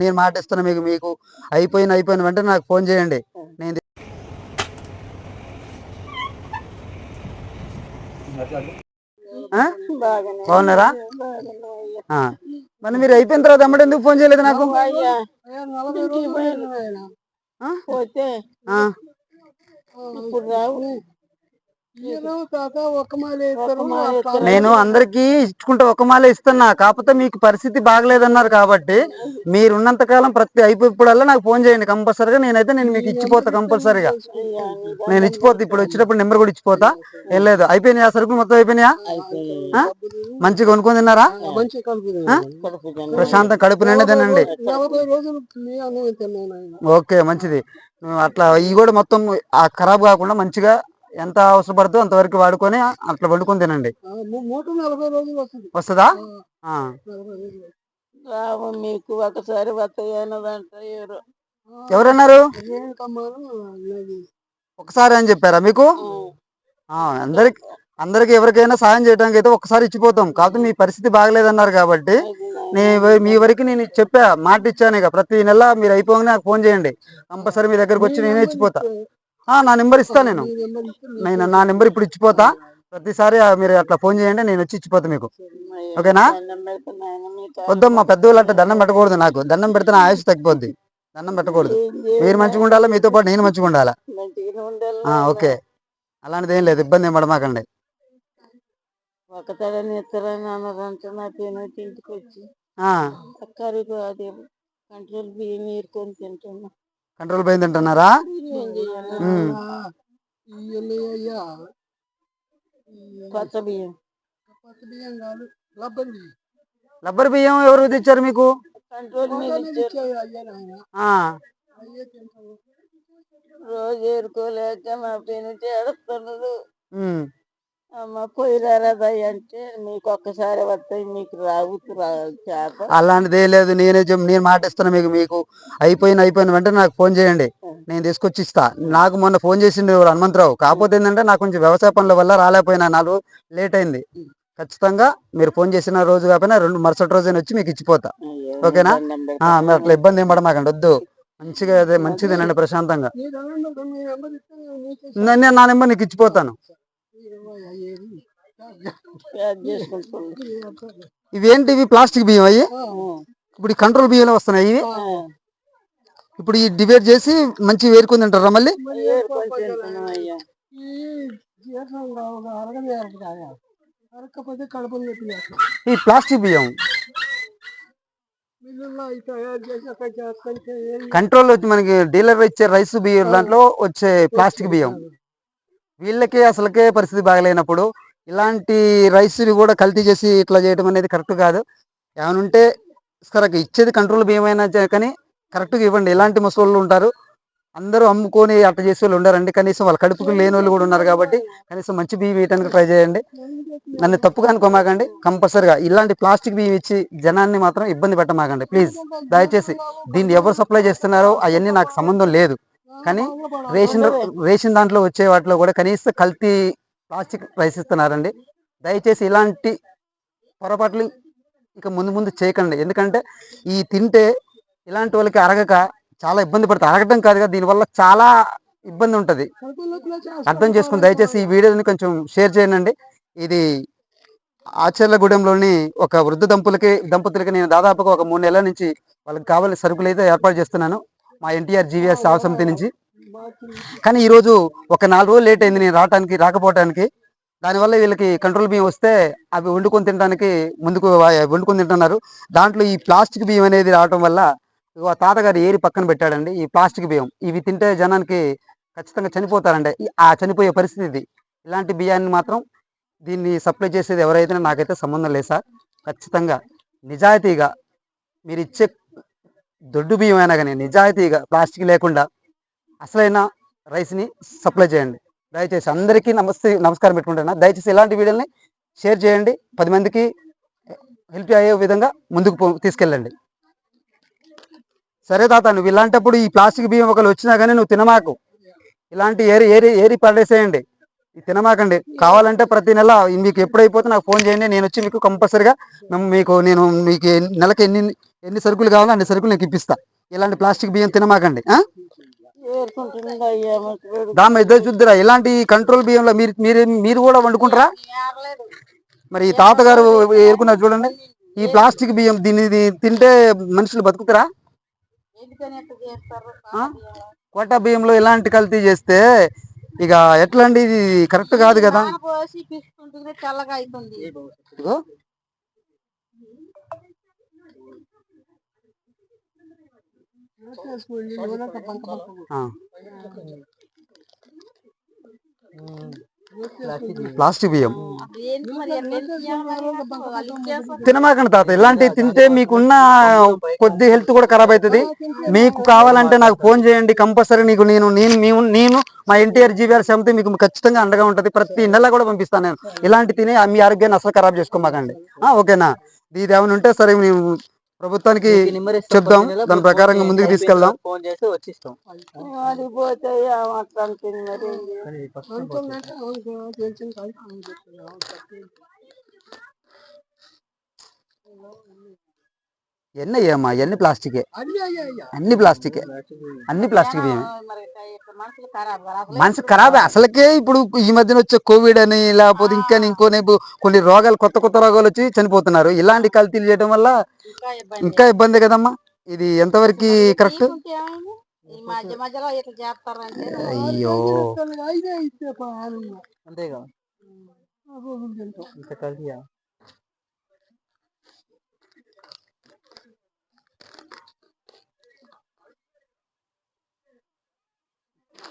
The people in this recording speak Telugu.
నేను మాట ఇస్తున్నా మీకు మీకు అయిపోయిన అయిపోయిన వెంటనే నాకు ఫోన్ చేయండి. నేను బాగున్నారా. మరి మీరు అయిపోయిన తర్వాత అమ్మడు ఎందుకు ఫోన్ చేయలేదు నాకు. ఇప్పుడు రావు. నేను అందరికి ఇచ్చుకుంటే ఒక మాల ఇస్తున్నా. కాకపోతే మీకు పరిస్థితి బాగలేదన్నారు కాబట్టి మీరు ఉన్నంత కాలం ప్రతి అయిపోయిప్పుడల్లా నాకు ఫోన్ చేయండి కంపల్సరీగా. నేనైతే నేను మీకు ఇచ్చిపోతా కంపల్సరీగా. నేను ఇచ్చిపోతా. ఇప్పుడు వచ్చేటప్పుడు నెంబర్ కూడా ఇచ్చిపోతా. ఏం లేదు. అయిపోయినాయా సరుకులు? మొత్తం అయిపోయినాయా? మంచిగా కొనుక్కొని తిన్నారా. ప్రశాంతం కడుపు నిండా తినండి. ఓకే మంచిది. నువ్వు అట్లా ఇవి కూడా మొత్తం ఆ ఖరాబ్ కాకుండా మంచిగా ఎంత అవసరపడుతుందో అంతవరకు వాడుకొని అట్లా వండుకొని తినండి. వస్తుంది. మీకు ఒకసారి ఎవరన్నారు. ఒకసారి అని చెప్పారా మీకు? అందరికి అందరికి ఎవరికైనా సాయం చేయడానికి అయితే ఒకసారి ఇచ్చిపోతాం. కాకపోతే మీ పరిస్థితి బాగలేదన్నారు కాబట్టి మీ వరకు నేను చెప్పా మాట ఇచ్చాను ఇక. ప్రతి నెల మీరు అయిపోగానే నాకు ఫోన్ చేయండి. కంపల్సరీ మీ దగ్గరకు వచ్చి నేనే ఇచ్చిపోతా. నా నెంబర్ ఇస్తా నేను. నేను నా నెంబర్ ఇప్పుడు ఇచ్చిపోతా. ప్రతిసారి మీరు అట్లా ఫోన్ చేయండి నేను వచ్చి ఇచ్చిపోతా మీకు. ఓకేనా? వద్దమ్మా పెద్దవాళ్ళు అంటే దండం పెట్టకూడదు నాకు. దండం పెడితే నా ఆయుష్ తగ్గిపోద్ది. దండం పెట్టకూడదు. మీరు మంచిగా ఉండాలా? మీతో పాటు నేను మంచిగా ఉండాలా? ఓకే. అలాంటిది ఏం లేదు ఇబ్బంది ఏం పడమాకండి. ఒక తడని ఇస్తారని అన్నదంట నా తిని ఇంటికి వచ్చి ఆ, కరుగు అది కంట్రోల్ బియ్యం నీరుకొని తింటున్నా. కంట్రోల్ పోయింది అంటున్నారా? ఏం చేయాలి ఉమ్. కొత్త బియ్యం. రబ్బర్ బియ్యం. ఎవరు తెచ్చారు మీకు? కంట్రోల్ మీద ఇచ్చారు. ఆ, రోజు ఏరుకోలేక మా ఏడుస్తున్నది ఉమ్. అమ్మ పోయిరారా దయ్య అంటే మీకు ఒక్కసారి వస్తాయి మీకు రావు రా చేప. అలాంటిది ఏం లేదు. నేనే చెప్ నేను మాట ఇస్తున్నా మీకు మీకు అయిపోయిన అయిపోయిన వెంటనే నాకు ఫోన్ చేయండి. నేను తీసుకొచ్చి ఇస్తా నాకు మొన్న ఫోన్ ఎవరు హనుమంతరావు. కాకపోతే ఏంటంటే నాకు కొంచెం వ్యవసాయ పనుల వల్ల రాలేకపోయినా నాలుగు లేట్ అయింది. ఖచ్చితంగా మీరు ఫోన్ చేసిన రోజు కాకపోయినా రెండు మరుసటి రోజు వచ్చి మీకు ఇచ్చిపోతా. ఓకేనా? మీరు అట్లా ఇబ్బంది ఏం పడమాకండి. వద్దు. మంచిగా అదే మంచిగా తినండి ప్రశాంతంగా నేను నా నెంబర్ నీకు ఇచ్చిపోతాను. ఇవేంటి ఇవి? ప్లాస్టిక్ బియ్యం అయ్యి? ఇప్పుడు ఈ కంట్రోల్ బియ్యంలో వస్తున్నాయి ఇవి. ఇప్పుడు ఈ డివైడ్ చేసి మంచి వేరుకొని తింటారా మళ్ళీ. ఈ ప్లాస్టిక్ బియ్యం. కంట్రోల్ వచ్చి మనకి డీలర్ ఇచ్చే రైస్ బియ్యం దాంట్లో వచ్చే ప్లాస్టిక్ బియ్యం. వీళ్ళకే అసలుకే పరిస్థితి బాగలేనప్పుడు ఇలాంటి రైస్ని కూడా కల్తీ చేసి ఇట్లా చేయడం అనేది కరెక్ట్ కాదు. ఏమనుంటే ఉంటే సరే ఇచ్చేది కంట్రోల్ బియ్యం చే- కానీ కరెక్ట్గా ఇవ్వండి. ఇలాంటి ముసలోళ్ళు ఉంటారు. అందరూ అమ్ముకొని అట్ట చేసే వాళ్ళు ఉండారండి కనీసం వాళ్ళ కడుపుకు లేని వాళ్ళు కూడా ఉన్నారు కాబట్టి కనీసం మంచి బియ్యం వేయడానికి ట్రై చేయండి. నన్ను తప్పుగా అనుకోమాకండి. కంపల్సరిగా ఇలాంటి ప్లాస్టిక్ బియ్యం ఇచ్చి జనాన్ని మాత్రం ఇబ్బంది పెట్టమాకండి. ప్లీజ్ దయచేసి దీన్ని ఎవరు సప్లై చేస్తున్నారో అవన్నీ నాకు సంబంధం లేదు. కానీ రేషన్ రేషన్ దాంట్లో వచ్చే వాటిలో కూడా కనీసం కల్తీ ప్లాస్టిక్ రైస్ ఇస్తున్నారండి. దయచేసి ఇలాంటి పొరపాట్లు ఇక ముందు ముందు చేయకండి. ఎందుకంటే ఈ తింటే ఇలాంటి వాళ్ళకి అరగక చాలా ఇబ్బంది పడతారు. అరగటం కాదు కదా దీనివల్ల చాలా ఇబ్బంది ఉంటుంది. అర్థం చేసుకుని దయచేసి ఈ వీడియోని కొంచెం షేర్ చేయండి. ఇది ఆచర్లగూడెంలోని ఒక వృద్ధ దంపులకి దంపతులకి నేను దాదాపుగా ఒక మూడు నెలల నుంచి వాళ్ళకి కావాల్సిన సరుకులు అయితే ఏర్పాటు చేస్తున్నాను. మా ఎన్టీఆర్ జీవీఎస్ సేవా సమితి నుంచి కానీ ఈరోజు ఒక నాలుగు రోజులు లేట్ అయింది నేను రావడానికి రాకపోవడానికి దానివల్ల వీళ్ళకి కంట్రోల్ బియ్యం వస్తే అవి వండుకొని తినడానికి ముందుకు వండుకొని తింటున్నారు. దాంట్లో ఈ ప్లాస్టిక్ బియ్యం అనేది రావడం వల్ల తాతగారు ఏరి పక్కన పెట్టాడండి ఈ ప్లాస్టిక్ బియ్యం. ఇవి తింటే జనానికి ఖచ్చితంగా చనిపోతారండి. ఆ చనిపోయే పరిస్థితి ఇది. ఇలాంటి బియ్యాన్ని మాత్రం దీన్ని సప్లై చేసేది ఎవరైతే నాకైతే సంబంధం లేదు సార్. ఖచ్చితంగా నిజాయితీగా మీరు ఇచ్చే దొడ్డు బియ్యం అయినా కానీ నిజాయితీగా ప్లాస్టిక్ లేకుండా అసలైన రైస్ని సప్లై చేయండి. దయచేసి అందరికీ నమస్తే నమస్కారం పెట్టుకుంటున్నా. దయచేసి ఇలాంటి వీడియోని షేర్ చేయండి. పది మందికి హెల్ప్ అయ్యే విధంగా ముందుకు పో- తీసుకెళ్ళండి. సరే తాత నువ్వు ఇలాంటప్పుడు ఈ ప్లాస్టిక్ బియ్యం ఒకళ్ళు వచ్చినా కానీ నువ్వు తినమాకు. ఇలాంటి ఏరి ఏరి ఏరి పడేసేయండి. తినమాకండి. కావాలంటే ప్రతి నెల మీకు ఎప్పుడైపోతే నాకు ఫోన్ చేయండి. నేను వచ్చి మీకు కంపల్సరిగా మీకు నేను మీకు నెలకు నెలకి ఎన్ని ఎన్ని సరుకులు కావాలో అన్ని సరుకులు నీకు ఇప్పిస్తా. ఇలాంటి ప్లాస్టిక్ బియ్యం తినమాకండి. ఆ? దామ ఇద్దరు చూద్దురా ఇలాంటి కంట్రోల్ బియ్యంలో మీరు మీరు మీరు కూడా వండుకుంటారా? మరి ఈ తాతగారు ఏరుకున్నారు చూడండి. ఈ ప్లాస్టిక్ బియ్యం దీన్ని తింటే మనుషులు బతుకుతారా? ఆ? కోటా బియ్యంలో ఇలాంటి కల్తీ చేస్తే ఇక ఎట్లా అండి ఇది కరెక్ట్ కాదు కదా? ఇదిగో. ప్లాస్టిక్ బియ్యం? తినమాకండి తాత? ఇలాంటివి తింటే మీకున్న కొద్ది హెల్త్ కూడా ఖరాబ్ అవుతుంది. మీకు కావాలంటే నాకు ఫోన్ చేయండి. కంపల్సరీ నీకు నేను నేను నేను మా ఎన్టీఆర్ జీవీఆర్ సమితి మీకు ఖచ్చితంగా అండగా ఉంటది. ప్రతి నెల కూడా పంపిస్తాను నేను. ఇలాంటి తిని మీ ఆరోగ్యాన్ని అసలు ఖరాబ్ చేసుకోమాకండి ఆ, ఓకేనా? ఇది ఏమైనా ఉంటే సరే మేము ప్రభుత్వానికి చెప్దాం. దాని ప్రకారంగా ముందుకు తీసుకెళ్దాం. ఫోన్ చేసి వచ్చిస్తాం. మరి? ఎన్ని అయ్యామ్మా ఎన్ని ప్లాస్టికే? అన్నీ ప్లాస్టికే. అన్ని ప్లాస్టిక్ మనసు ఖరాబ్. అసలుకే ఇప్పుడు ఈ మధ్యన వచ్చే కోవిడ్ అని లేకపోతే ఇంకా ఇంకోనే కొన్ని రోగాలు కొత్త కొత్త రోగాలు వచ్చి చనిపోతున్నారు. ఇలాంటి కల్తీలు చేయడం వల్ల ఇంకా ఇబ్బంది కదమ్మా? ఇది ఎంతవరకు కరెక్ట్? అయ్యో. అంతేగా